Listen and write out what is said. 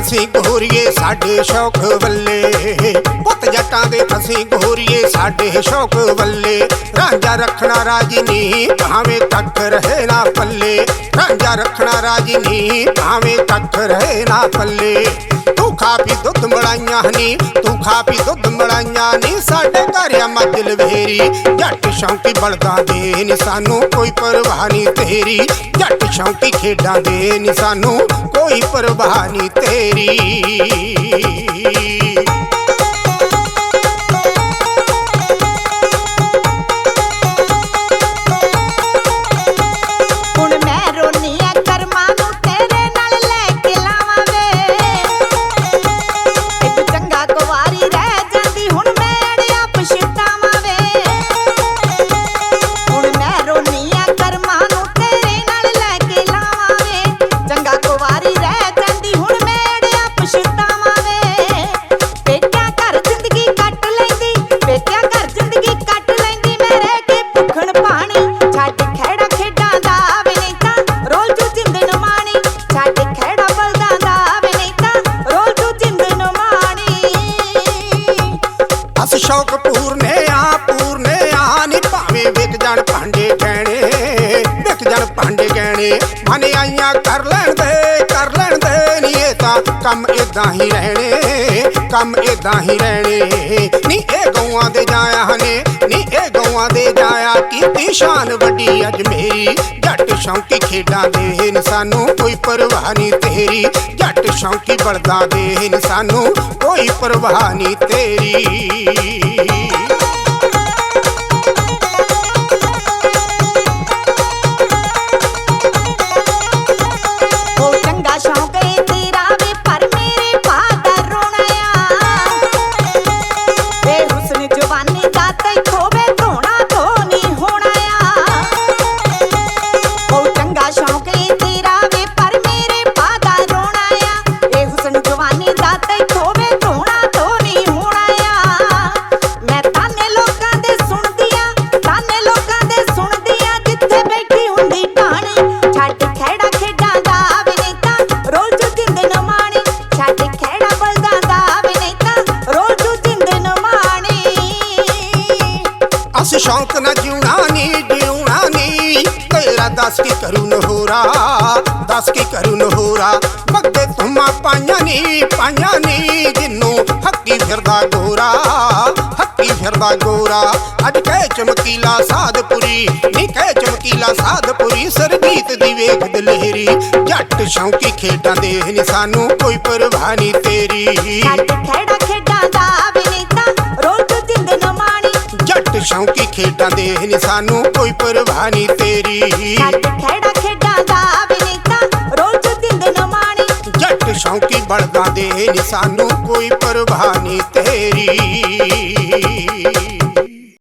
ਅਸੀਂ ਗੋਰੀਏ ਸਾਡੇ ਸ਼ੌਕ ਵੱਲੇ। ਪੁੱਤ ਜੱਟਾਂ ਦੇ ਅਸੀਂ ਗੋਰੀਏ ਸਾਡੇ ਸ਼ੌਕ ਵੱਲੇ। ਰਾਂਝਾ ਰੱਖਣਾ ਰਾਜਨੀ ਭਾਵੇਂ ਤੱਕ ਰਹੇ ਨਾ ਪੱਲੇ। ਰਾਂਝਾ ਰੱਖਣਾ ਰਾਜੀ ਭਾਵੇਂ ਤੱਕ ਰਹੇ ਨਾ ਪੱਲੇ। ਤੂੰ ਖਾ ਪੀ ਦੁੱਧ ਮਲਾਈਆਂ ਨੀ ਤੂੰ ਖਾ ਪੀ ਦੁੱਧ ਮਲਾਈਆਂ ਨੀ ਸਾਡੇ ਘਰ ਆ ਮੱਝ ਲਵੇਰੀ ਜੱਟ ਸ਼ੌਂਕੀ ਬਲਦਾਂ ਦੇ ਨੀ ਸਾਨੂੰ ਕੋਈ ਪਰਵਾਹ ਨਹੀਂ ਤੇਰੀ। ਜੱਟ ਸ਼ੌਂਕੀ ਖੇਡਾਂ ਦੇ ਨੀ ਸਾਨੂੰ ਕੋਈ ਪਰਵਾਹ ਨਹੀਂ ਤੇਰੀ। ਭਾਂਡੇ ਮਨ ਆਈਆਂ ਕਰ ਲੈਣ ਦੇ, ਕਰ ਲੈਣ ਦੇ ਨੀ ਇਹ ਤਾਂ ਕੰਮ ਇਦਾਂ ਹੀ ਰਹਿਣੇ, ਕੰਮ ਇਦਾਂ ਹੀ ਰਹਿਣੇ। ਨੀ ਇਹ ਗਊਆਂ ਦੇ ਜਾਇਆ ਨੇ, ਨੀ ਇਹ ਗਊਆਂ ਦੇ ਜਾਇਆ, ਕੀਤੀ ਸ਼ਾਨ ਵੱਡੀ ਅੱਜ ਮੇਰੀ। ਜੱਟ ਸ਼ੌਂਕੀ ਖੇਡਾਂ ਦੇ ਨੀ ਸਾਨੂੰ, ਕੋਈ ਪਰਵਾਹ ਨਹੀਂ ਤੇਰੀ। ਜੱਟ ਸ਼ੌਂਕੀ ਬਲਦਾ ਦੇ ਨੀ ਸਾਨੂੰ, ਕੋਈ ਪਰਵਾਹ ਨਹੀਂ ਤੇਰੀ। ਅਸ ਸ਼ੌਂਕ ਨਾ ਜਿਉਣਾ ਨੀ ਜਿਉਣਾ ਨੀ ਤੇਰਾ ਦੱਸ ਕੀ ਕਰੂ ਨਹੋਰਾ, ਦੱਸ ਕੀ ਕਰੂ ਨਹੋਰਾ। ਮੱਗੇ ਤੁਮਾ ਪਾਈਆਂ ਨੀ ਪਾਈਆਂ ਨੀ। ਜਿੰਨੂੰ ਹੱਕੀ ਫਿਰਦਾ ਗੋਰਾ, ਹੱਕੀ ਫਿਰਦਾ ਗੋਰਾ। ਅੱਜ ਕਹਿ ਚਮਕੀਲਾ ਸਾਧਪੁਰੀ, ਨੀ ਕਹਿ ਚਮਕੀਲਾ ਸਾਧਪੁਰੀ। ਸਰਜੀਤ ਦੀ ਵੇਖ ਦਲੇਰੀ, ਜੱਟ ਸ਼ੌਂਕੀ ਖੇਡਾਂ ਦੇ ਨੀ ਸਾਨੂੰ ਕੋਈ ਪਰਵਾਹ ਨਹੀਂ ਤੇਰੀ। ਖੇੜਾ ਖੇਡਾਂ ਦਾ ਸ਼ੌਂਕੀ ਖੇਡਾਂ ਦੇ ਨੀ ਸਾਨੂੰ ਕੋਈ ਪਰਵਾਹ ਨਹੀਂ ਤੇਰੀ। ਖੇੜਾ ਖੇਡਾਂ ਦਾ ਵੇ ਨਹੀਂ ਤਾਂ ਰੋਲ ਜੂ ਜਿੰਦ ਨੂੰ ਮਾਣੀ। ਜੱਟ ਸ਼ੌਂਕੀ ਬਲਦਾਂ ਦੇ ਨੀ ਸਾਨੂੰ ਕੋਈ ਪਰਵਾਹ ਨਹੀਂ ਤੇਰੀ।